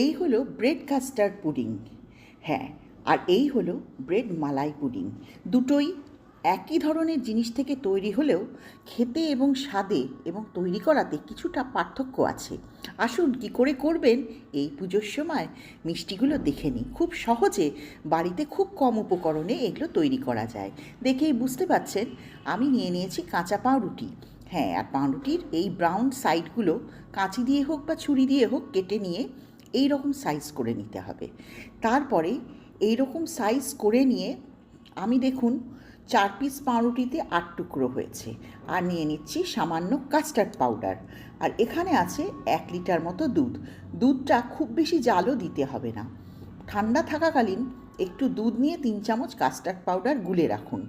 এই হলো bread custard pudding হ্যাঁ আর এই হলো ব্রেড মালাই পুডিং দুটোই একই ধরনের জিনিস থেকে তৈরি হলেও খেতে এবং স্বাদে এবং তৈরি করাতে কিছুটা পার্থক্য আছে। আসুন কি করে করবেন এই পুজোর সময়? মিষ্টিগুলো দেখে নিই। খুব সহজে বাড়িতে খুব কম উপকরণে এগুলো তৈরি করা যায়। দেখেই বুঝতে পাচ্ছেন, আমি নিয়ে নিয়েছি কাঁচা পাউরুটি। হ্যাঁ আর পাউরুটির এই ব্রাউন সাইডগুলো কাঁচি দিয়ে হোক বা ছুরি দিয়ে হোক কেটে নিয়ে এই রকম সাইজ করে নিতে হবে। তারপরে এই রকম সাইজ করে নিয়ে আমি দেখুন চার পিস পাউরুটিতে আট টুকরো হয়েছে। আর নিয়ে নিচ্ছি সামান্য কাস্টার্ড পাউডার আর এখানে আছে এক লিটার মতো দুধ। দুধটা খুব বেশি জালও দিতে হবে না। ঠান্ডা থাকাকালীন একটু দুধ নিয়ে তিন চামচ কাস্টার্ড পাউডার গুলে রাখুন।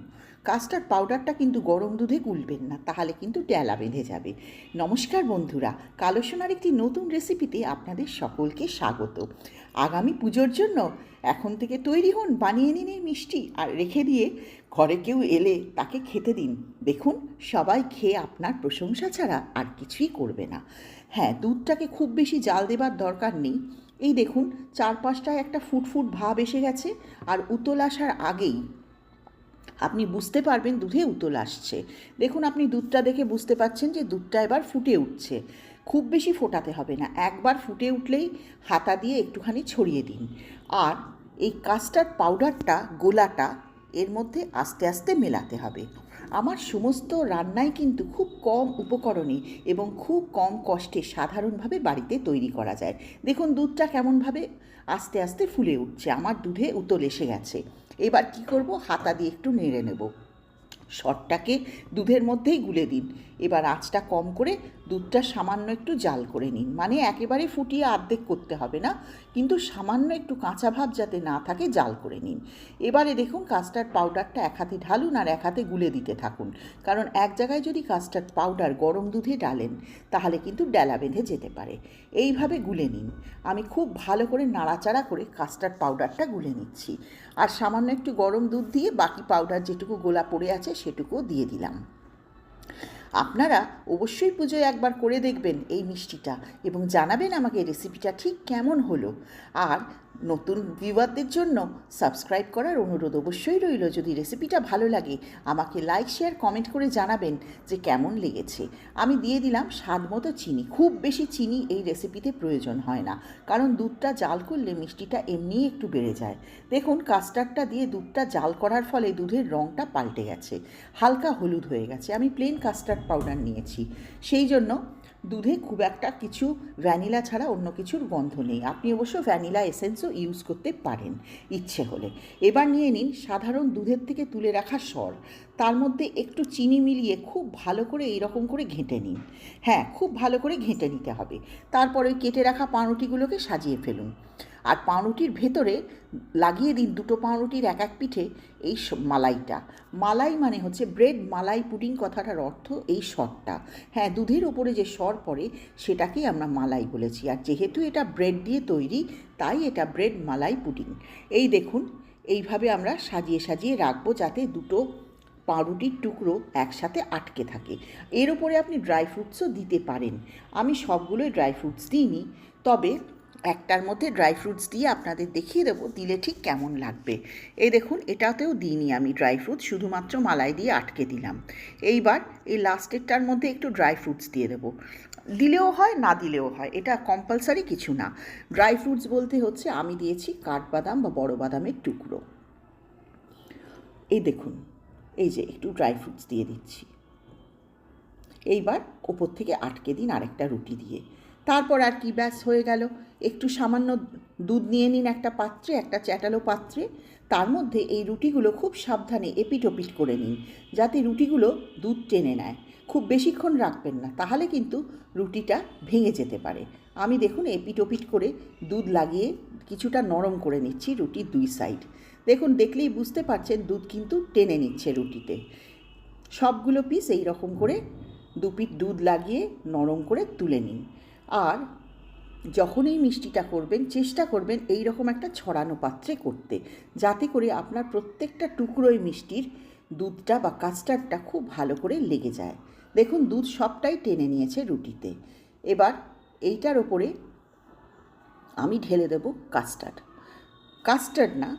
কাস্টার্ড পাউডারটা কিন্তু গরম দুধে গুলবেন না, তাহলে কিন্তু ট্যালা বেঁধে যাবে। নমস্কার বন্ধুরা কালো সোনার একটি নতুন রেসিপিতে আপনাদের সকলকে স্বাগত। আগামী পুজোর জন্য এখন থেকে তৈরি হন, বানিয়ে নিন এই মিষ্টি আর রেখে দিয়ে ঘরে কেউ এলে তাকে খেতে দিন। দেখুন, সবাই খেয়ে আপনার প্রশংসা ছাড়া আর কিছুই করবে না। হ্যাঁ দুধটাকে খুব বেশি জাল দেবার দরকার নেই। এই দেখুন, চারপাশটায় একটা ফুটফুট ভাব এসে গেছে আর উতল আসার আগেই। আপনি বুঝতে পারবেন দুধে উতল আসছে। দেখুন, আপনি দুধটা দেখে বুঝতে পাচ্ছেন যে দুধটা এবার ফুটে উঠছে। খুব বেশি ফোটাতে হবে না, একবার ফুটে উঠলেই হাতা দিয়ে একটুখানি ছড়িয়ে দিন। আর এই কাস্টার্ড পাউডারটা, গোলাটা, এর মধ্যে আস্তে আস্তে মেলাতে হবে। আমার সমস্ত রান্নাই কিন্তু খুব কম উপকরণে এবং খুব কম কষ্টে সাধারণভাবে বাড়িতে তৈরি করা যায়। দেখুন দুধটা কেমনভাবে আস্তে আস্তে ফুলে উঠছে। আমার দুধে উতল এসে গেছে। এবার কি করব? হাতা দিয়ে একটু নেড়ে নেব। শটটাকে দুধের মধ্যেই গুলে দিন। এবার আঁচটা কম করে দুধটা সামান্য একটু জাল করে নিন। মানে একেবারে ফুটিয়ে আর্ধেক করতে হবে না, কিন্তু সামান্য একটু কাঁচা ভাব যাতে না থাকে জাল করে নিন। এবারে দেখুন কাস্টার্ড পাউডারটা এক হাতে ঢালুন আর এক হাতে গুলে দিতে থাকুন। কারণ এক জায়গায় যদি কাস্টার্ড পাউডার গরম দুধে ডালেন, তাহলে কিন্তু ডেলা বেঁধে যেতে পারে। এইভাবে গুলে নিন। আমি খুব ভালো করে নাড়াচাড়া করে কাস্টার্ড পাউডারটা গুলে নিচ্ছি। আর সামান্য একটু গরম দুধ দিয়ে বাকি পাউডার যেটুকু গোলা পড়ে আছে সেটুকুও দিয়ে দিলাম। আপনারা অবশ্যই পুজোয় একবার করে দেখবেন এই মিষ্টিটা এবং জানাবেন আমাকে রেসিপিটা ঠিক কেমন হলো। আর নতুন ভিউয়ারদের জন্য সাবস্ক্রাইব করার অনুরোধ অবশ্যই রইল। যদি রেসিপিটা ভালো লাগে, আমাকে লাইক শেয়ার কমেন্ট করে জানাবেন যে কেমন লেগেছে। আমি দিয়ে দিলাম স্বাদ মতো চিনি। খুব বেশি চিনি এই রেসিপিতে প্রয়োজন হয় না। কারণ দুধটা জাল করলে মিষ্টিটা এমনিই একটু বেড়ে যায়। দেখুন কাস্টার্ডটা দিয়ে দুধটা জাল করার ফলে দুধের রঙটা পাল্টে গেছে। হালকা হলুদ হয়ে গেছে। আমি প্লেন কাস্টার্ড পাউডার নিয়েছি। সেই জন্য দুধে খুব একটা কিছু ভ্যানিলা ছাড়া অন্য কিছুর গন্ধ নেই। আপনি অবশ্য ভ্যানিলা এসেন্সও ইউজ করতে পারেন ইচ্ছে হলে। এবার নিয়ে নিন সাধারণ দুধের থেকে তুলে রাখা সর। তার মধ্যে একটু চিনি মিলিয়ে খুব ভালো করে এইরকম করে ঘেঁটে নিন। হ্যাঁ খুব ভালো করে ঘেঁটে নিতে হবে। তারপরে কেটে রাখা পাউরুটিগুলোকে সাজিয়ে ফেলুন। আর পাউরুটির ভেতরে লাগিয়ে দিন দুটো পাউরুটির এক এক পিঠে এই মালাইটা। মালাই মানে হচ্ছে ব্রেড মালাই পুডিং কথাটার অর্থ এই সরটা হ্যাঁ দুধের ওপরে যে সর পড়ে সেটাকেই আমরা মালাই বলেছি। আর যেহেতু এটা ব্রেড দিয়ে তৈরি, তাই এটা ব্রেড মালাই পুডিং এই দেখুন, এইভাবে আমরা সাজিয়ে সাজিয়ে রাখব যাতে দুটো পাউরুটির টুকরো একসাথে আটকে থাকে। এর ওপরে আপনি ড্রাই ফ্রুটসও দিতে পারেন। আমি সবগুলোই ড্রাই ফ্রুটস দিইনি। তবে একটার মধ্যে ড্রাই ফ্রুটস দিয়ে আপনাদের দেখিয়ে দেবো, দিলে ঠিক কেমন লাগবে। এই দেখুন, এটাতেও দিইনি আমি ড্রাই ফ্রুটস শুধুমাত্র মালাই দিয়ে আটকে দিলাম। এইবার এই লাস্টেরটার মধ্যে একটু ড্রাই ফ্রুটস দিয়ে দেবো। দিলেও হয়, না দিলেও হয়, এটা কম্পালসারি কিছু না। ড্রাই ফ্রুটস বলতে হচ্ছে, আমি দিয়েছি কাঠবাদাম বা বড় বাদামের টুকরো। এই দেখুন, এই যে একটু ড্রাই ফ্রুটস দিয়ে দিচ্ছি। এইবার ওপর থেকে আটকে দিন আরেকটা রুটি দিয়ে। তারপর আর কি, ব্যাস হয়ে গেল। একটু সামান্য দুধ নিয়ে নিন একটা পাত্রে, একটা চ্যাটালো পাত্রে। তার মধ্যে এই রুটিগুলো খুব সাবধানে এপিট ওপিট করে নিন, যাতে রুটিগুলো দুধ টেনে নেয়। খুব বেশিক্ষণ রাখবেন না, তাহলে কিন্তু রুটিটা ভেঙে যেতে পারে। আমি দেখুন এপিট ওপিট করে দুধ লাগিয়ে কিছুটা নরম করে নিচ্ছি রুটির দুই সাইড। দেখুন, দেখলেই বুঝতে পারছেন দুধ কিন্তু টেনে নিচ্ছে রুটিতে। সবগুলো পিস এই রকম করে দু পিঠ দুধ লাগিয়ে নরম করে তুলে নিন। আর যখন এই মিষ্টিটা করবেন, চেষ্টা করবেন এই রকম একটা ছড়ানো পাত্রে করতে। যাতে করে আপনার প্রত্যেকটা টুকরোই মিষ্টির দুধটা বা কাস্টার্ডটা খুব ভালো করে লেগে যায়। দেখুন, দুধ সবটাই টেনে নিয়েছে রুটিতে। এবার এইটার ওপরে আমি ঢেলে দেব কাস্টার্ড। কাস্টার্ড না,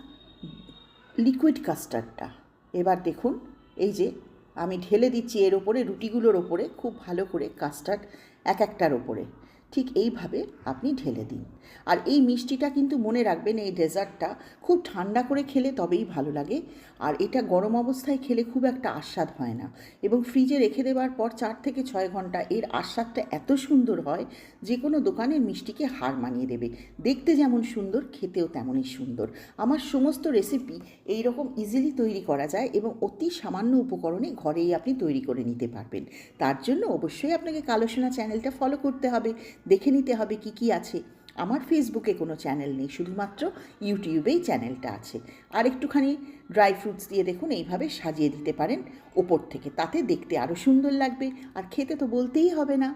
লিকুইড কাস্টার্ডটা। এবার দেখুন, এই যে আমি ঢেলে দিচ্ছি এর ওপরে, রুটিগুলোর ওপরে খুব ভালো করে কাস্টার্ড এক একটার ওপরে। ঠিক এইভাবে আপনি ঢেলে দিন। আর এই মিষ্টিটা কিন্তু মনে রাখবেন, এই ডেজার্টটা খুব ঠান্ডা করে খেলে তবেই ভালো লাগে। আর এটা গরম অবস্থায় খেলে খুব একটা আস্বাদ হয় না। এবং ফ্রিজে রেখে দেওয়ার পর চার থেকে ছয় ঘণ্টা এর আস্বাদটা এত সুন্দর হয়, যে কোনো দোকানের মিষ্টিকে হার মানিয়ে দেবে। দেখতে যেমন সুন্দর, খেতেও তেমনই সুন্দর। আমার সমস্ত রেসিপি এই রকম ইজিলি তৈরি করা যায় এবং অতি সামান্য উপকরণে ঘরেই আপনি তৈরি করে নিতে পারবেন। তার জন্য অবশ্যই আপনাকে কালোসোনা চ্যানেলটা ফলো করতে হবে। দেখে নিতে হবে কি কি আছে। আমার ফেসবুকে কোনো চ্যানেল নেই, শুধুমাত্র ইউটিউবেই চ্যানেলটা আছে। আর একটুখানি ড্রাই ফ্রুটস দিয়ে দেখুন, এইভাবে সাজিয়ে দিতে পারেন ওপর থেকে। তাতে দেখতে আরও সুন্দর লাগবে, আর খেতে তো বলতেই হবে না।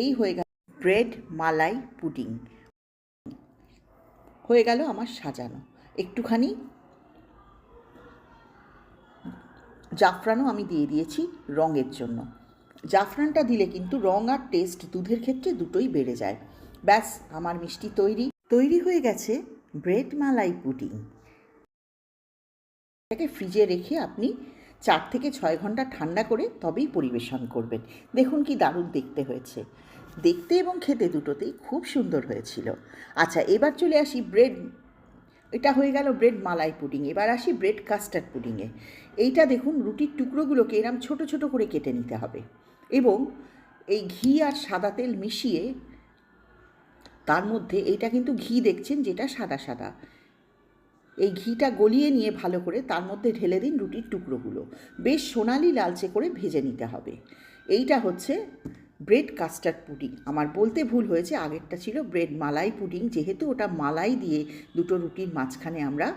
এই হয়ে গেল ব্রেড মালাই পুডিং হয়ে গেল আমার সাজানো। একটুখানি জাফরানও আমি দিয়ে দিয়েছি রঙের জন্য। জাফরানটা দিলে কিন্তু রং আর টেস্ট দুধের ক্ষেত্রে দুটোই বেড়ে যায়। ব্যাস, আমার মিষ্টি তৈরি। তৈরি হয়ে গেছে ব্রেড মালাই পুডিং। এটাকে ফ্রিজে রেখে আপনি চার থেকে ছয় ঘণ্টা ঠান্ডা করে তবেই পরিবেশন করবেন। দেখুন কি দারুণ দেখতে হয়েছে। দেখতে এবং খেতে দুটোতেই খুব সুন্দর হয়েছিল। আচ্ছা এবার চলে আসি ব্রেড, এটা হয়ে গেল ব্রেড মালাই পুডিং। এবার আসি ব্রেড কাস্টার্ড পুডিংয়ে এইটা দেখুন, রুটির টুকরোগুলোকে এরম ছোট ছোট করে কেটে নিতে হবে। এবং এই ঘি আর সাদা তেল মিশিয়ে তার মধ্যে এইটা কিন্তু ঘি দেখছেন যেটা সাদা সাদা। এই ঘিটা গলিয়ে নিয়ে ভালো করে তার মধ্যে ঢেলে দিন রুটির টুকরোগুলো। বেশ সোনালি লালচে করে ভেজে নিতে হবে। এইটা হচ্ছে ব্রেড কাস্টার্ড পুডিং। আমার বলতে ভুল হয়েছে, আগেরটা ছিল ব্রেড মালাই পুডিং। যেহেতু ওটা মালাই দিয়ে দুটো রুটির মাঝখানে আমরা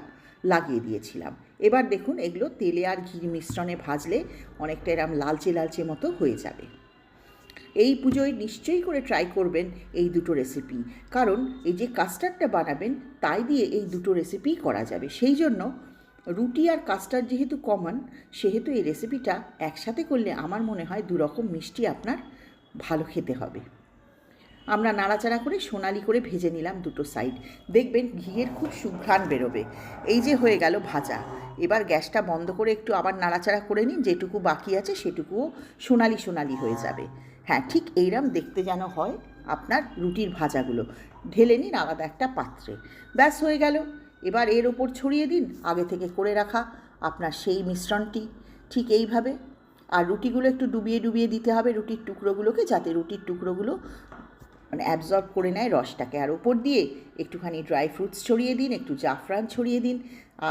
লাগিয়ে দিয়েছিলাম। এবার দেখুন, এগুলো তেলে আর ঘির মিশ্রণে ভাজলে অনেকটা এরম লালচে লালচে মতো হয়ে যাবে। এই পুজোয় নিশ্চয়ই করে ট্রাই করবেন এই দুটো রেসিপি কারণ এই যে কাস্টার্ডটা বানাবেন, তাই দিয়ে এই দুটো রেসিপি করা যাবে। সেই জন্য রুটি আর কাস্টার্ড যেহেতু কমন সেহেতু এই রেসিপিটা একসাথে করলে আমার মনে হয় দু রকম মিষ্টি আপনার ভালো খেতে হবে। আমরা নাড়াচাড়া করে সোনালি করে ভেজে নিলাম দুটো সাইড। দেখবেন ঘিয়ের খুব সুঘ্রাণ বেরোবে। এই যে হয়ে গেল ভাজা। এবার গ্যাসটা বন্ধ করে একটু আবার নাড়াচাড়া করে নিন, যেটুকু বাকি আছে সেটুকুও সোনালি সোনালি হয়ে যাবে। হ্যাঁ ঠিক এইরকম দেখতে যেন হয় আপনার রুটির ভাজাগুলো। ঢেলে নিন আলাদা একটা পাত্রে। ব্যাস হয়ে গেল। এবার এর ওপর ছড়িয়ে দিন, আগে থেকে করে রাখা আপনার সেই মিশ্রণটি। ঠিক এইভাবে। আর রুটিগুলো একটু ডুবিয়ে ডুবিয়ে দিতে হবে রুটির টুকরোগুলোকে, যাতে রুটির টুকরোগুলো মানে অ্যাবজর্ব করে নেয় রসটাকে। আর ওপর দিয়ে একটুখানি ড্রাই ফ্রুটস ছড়িয়ে দিন, একটু জাফরান ছড়িয়ে দিন,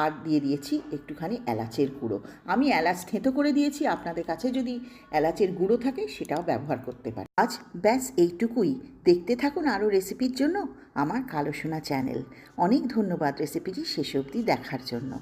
আর দিয়ে দিয়েছি একটুখানি এলাচের গুঁড়ো। আমি এলাচ থেঁতো করে দিয়েছি, আপনাদের কাছে যদি এলাচের গুঁড়ো থাকে সেটাও ব্যবহার করতে পারেন। আজ ব্যাস এইটুকুই। দেখতে থাকুন আরও রেসিপির জন্য আমার কালো সোনা চ্যানেল অনেক ধন্যবাদ রেসিপিটি শেষ অবধি দেখার জন্য।